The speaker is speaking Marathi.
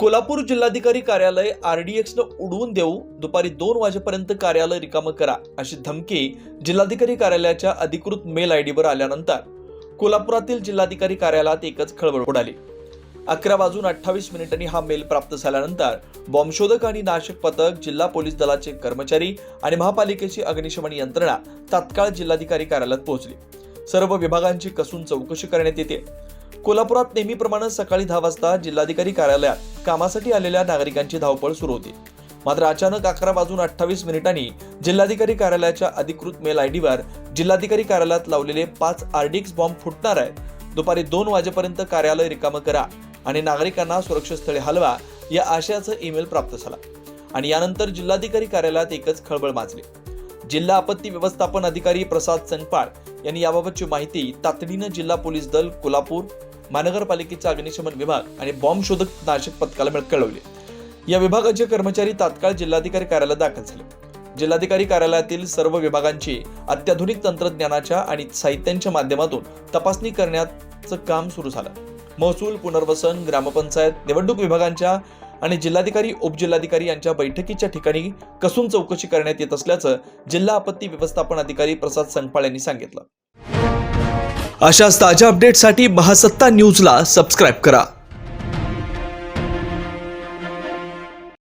कोल्हापूर जिल्हाधिकारी कार्यालय आर डी एक्सनं उडवून देऊ दुपारी दोन वाजेपर्यंत कार्यालय रिकामं करा अशी धमकी जिल्हाधिकारी कार्यालयाच्या अधिकृत मेल आय डीवर आल्यानंतर कोल्हापुरातील जिल्हाधिकारी कार्यालयात एकच खळबळ उडाली. अकरा वाजून अठ्ठावीस मिनिटांनी हा मेल प्राप्त झाल्यानंतर बॉम्बशोधक आणि नाशक पथक जिल्हा पोलीस दलाचे कर्मचारी आणि महापालिकेची अग्निशमन यंत्रणा तात्काळ जिल्हाधिकारी कार्यालयात पोहोचली. सर्व विभागांची कसून चौकशी करण्यात येते. कोल्हापुरात नेहमीप्रमाणे सकाळी दहा वाजता जिल्हाधिकारी कार्यालयात कामासाठी आलेल्या नागरिकांची धावपळ सुरू होती. मात्र अचानक अकरा वाजून अठ्ठावीस मिनिटांनी जिल्हाधिकारी कार्यालयाच्या अधिकृत मेल आयडीवर जिल्हाधिकारी कार्यालयात लावलेले पाच आरडीक्स बॉम्ब फुटणार आहेत. दुपारी दोन वाजेपर्यंत कार्यालय रिकामं करा आणि नागरिकांना सुरक्षितस्थळी हलवा या आशयाचा ईमेल प्राप्त झाला. आणि यानंतर जिल्हाधिकारी कार्यालयात एकच खळबळ माजली. जिल्हा आपत्ती व्यवस्थापन अधिकारी प्रसाद संगपाळ यांनी याबाबतची माहिती तातडीनं जिल्हा पोलीस दल कोल्हापूर महानगरपालिकेचा अग्निशमन विभाग आणि बॉम्ब शोधक नाशक पथकाला कळवले. या विभागाचे कर्मचारी तात्काळ जिल्हाधिकारी कार्यालयात दाखल झाले. जिल्हाधिकारी कार्यालयातील सर्व विभागांची अत्याधुनिक तंत्रज्ञानाच्या आणि साहित्यांच्या माध्यमातून तपासणी करण्याचं काम सुरू झालं. महसूल पुनर्वसन ग्रामपंचायत निवडणूक विभागांच्या आणि जिल्हाधिकारी उपजिल्हाधिकारी यांच्या बैठकीच्या ठिकाणी कसून चौकशी करण्यात येत असल्याचं जिल्हा आपत्ती व्यवस्थापन अधिकारी प्रसाद संगपाळ यांनी सांगितलं. अशाच ताज्या अपडेटसाठी महासत्ता न्यूजला सबस्क्राईब करा.